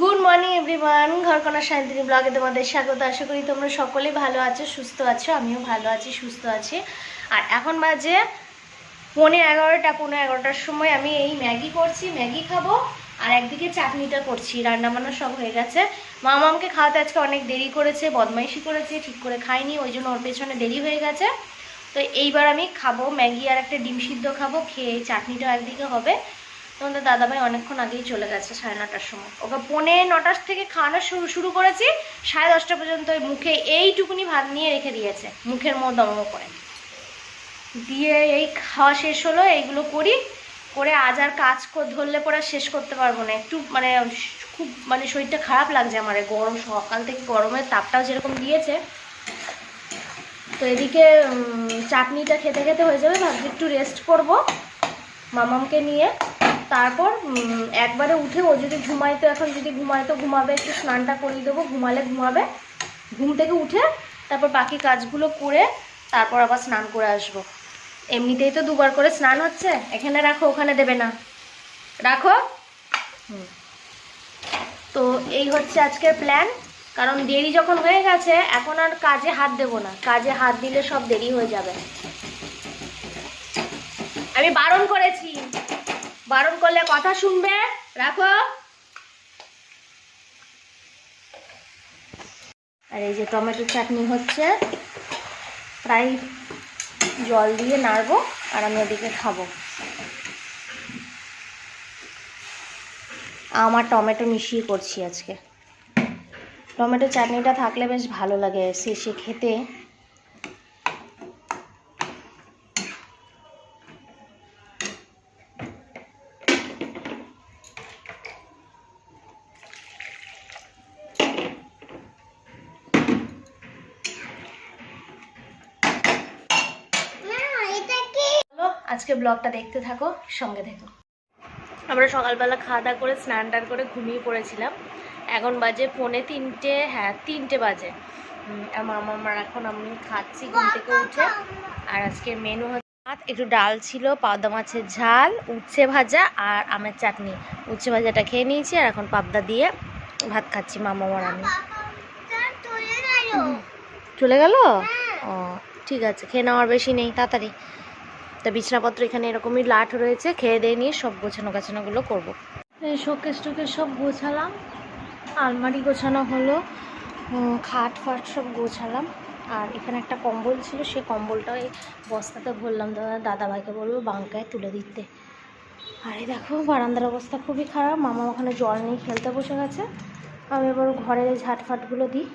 Good morning everyone Ghorkona Shantini ব্লগে তোমাদের স্বাগত। আশা করি তোমরা সকলেই ভালো আছো, সুস্থ আছো, আমিও ভালো আছি, সুস্থ আছি। আর এখন বাজে পৌনে এগারোটা, পৌনে এগারোটার সময় আমি এই ম্যাগি করছি, ম্যাগি খাব, আর একদিকে চাটনিটা করছি। রান্না বান্না সব হয়ে গেছে। মামামকে খাওয়াতে আজকে অনেক দেরি করেছে, বদমাইশি করেছে, ঠিক করে খাইনি ওই জন্য ওর পেছনে দেরি হয়ে গেছে। তো এইবার আমি খাব ম্যাগি আর একটা ডিম সিদ্ধ খাব, খেয়ে চাটনিটা একদিকে হবে। তোমাদের দাদাভাই অনেকক্ষণ আগেই চলে গেছে সাড়ে নটার সময়। ওকে পৌনে নটার থেকে খাওয়ানো শুরু শুরু করেছি, সাড়ে দশটা পর্যন্ত ওই মুখে এইটুকুনি ভাত নিয়ে রেখে দিয়েছে, মুখের মধ্যে দমম করে। দিয়ে এই খাওয়া শেষ হলো, এইগুলো করি, করে আজ আর কাজ ধরলে পরে শেষ করতে পারব না। একটু মানে খুব মানে শরীরটা খারাপ লাগছে আমার গরম, সকাল থেকে গরমের তাপটাও যেরকম দিয়েছে। তো এদিকে চাটনিটা খেতে খেতে হয়ে যাবে, ভাবছি একটু রেস্ট করব মামামকে নিয়ে। তারপর একবারে উঠে ও যদি ঘুমায় তো, এখন যদি ঘুমায় তো ঘুমাবে, একটু স্নানটা করিয়ে দেবো, ঘুমালে ঘুমাবে। ঘুম থেকে উঠে তারপর বাকি কাজগুলো করে তারপর আবার স্নান করে আসব। এমনিতেই তো দুবার করে স্নান হচ্ছে, এখানে রাখো, ওখানে দেবে না। রাখো। তো এই হচ্ছে আজকের প্ল্যান কারণ দেরি যখন হয়ে গেছে, এখন আর কাজে হাত দেবো না। কাজে হাত দিলে সব দেরি হয়ে যাবে। আমি বারণ করেছি। বারণ করলে কথা শুনবে? রাখো। আর এই যে টমেটো চাটনি হচ্ছে, প্রায় জল দিয়ে নাড়বো আর আমি ওদিকে খাব। আমার টমেটো মিশিয়ে করছি আজকে। টমেটো চাটনিটা থাকলে বেশ ভালো লাগে শেষে খেতে। আজকে ব্লগটা দেখতে থাকো সঙ্গে থেকো। আমরা সকালবেলা খাওয়া দাওয়া করে স্নান টান করে ঘুমিয়ে পড়েছিলাম। এখন বাজে পৌনে তিনটে হ্যাঁ তিনটে বাজে। আমার এখন আমি খাচ্ছি ঘুম থেকে উঠে। আর আজকে মেনু হচ্ছে ভাত একটু ডাল ছিল পাবদা মাছের ঝাল উচ্ছে ভাজা আর আমের চাটনি। উচ্ছে ভাজাটা খেয়ে নিয়েছি আর এখন পাবদা দিয়ে ভাত খাচ্ছি মামা আর আমি। চলে গেল? ও ঠিক আছে খেয়ে নেওয়ার বেশি নেই তাড়াতাড়ি। তা বিছনাপত্র এখানে এরকমই লাট রয়েছে, খেয়ে দিয়ে নিয়ে সব গোছানো গাছানোগুলো করব। এই শোকেস টোকেস সব গোছালাম, আলমারি গোছানো হলো খাট ফাট সব গোছালাম, আর এখানে একটা কম্বল ছিল, সেই কম্বলটা ওই বস্তাতে ভরলাম, দাদা, দাদাভাইকে বলব বাঙ্কায় তুলে দিতে। আর এই দেখো, বারান্দার অবস্থা খুবই খারাপ, মামা ওখানে জল নিয়ে খেলতে বসে গেছে। আমি এবার ঘরের ঝাটফাটগুলো দিই।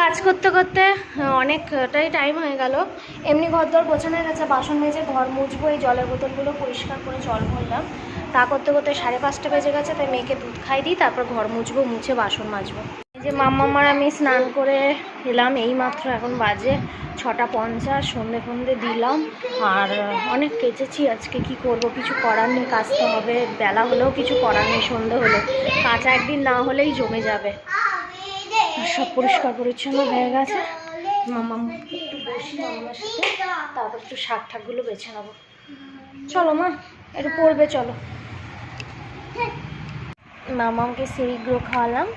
কাজ করতে করতে অনেকটাই টাইম হয়ে গেল। এমনি ঘর দর গোছানো গেছে, বাসন মেজে ঘর মুছবো, এই জলের বোতলগুলো পরিষ্কার করে জল ভরলাম। তা করতে করতে সাড়ে পাঁচটা বেজে গেছে, তাই মেয়েকে দুধ খাই দিই, তারপর ঘর মুছবো, মুছে বাসন মাজবো। এই যে মাম্মামার আমি স্নান করে এলাম এই মাত্র এখন বাজে ছটা পঞ্চাশ, সন্ধে ফন্ধে দিলাম। আর অনেক কেচেছি আজকে, কি করব, কিছু করার নেই কাচতে হবে, বেলা হলেও কিছু করার নেই, সন্ধে হলে। কাঁচা একদিন না হলেই জমে যাবে। সব পরিষ্কার পরিচ্ছন্ন হয়ে গেছে। মামা একটু বসি মামার সাথে, তারপর একটু শাক ঠাকগুলো বেছে নেব। চলো মা, একটু পড়বে, চলো। মামাকে সিঁড়িগুলো খাওয়ালাম।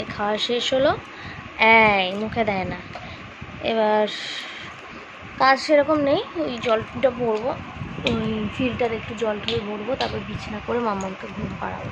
এই খাওয়া শেষ হলো। এই, মুখে দেয় না। এবার কাজ সেরকম নেই, ওই জলটা ভরবো ওই ফিল্টার একটু জল টল ভরবো, তারপর বিছানা করে মামাকে ঘুম পাড়াবো।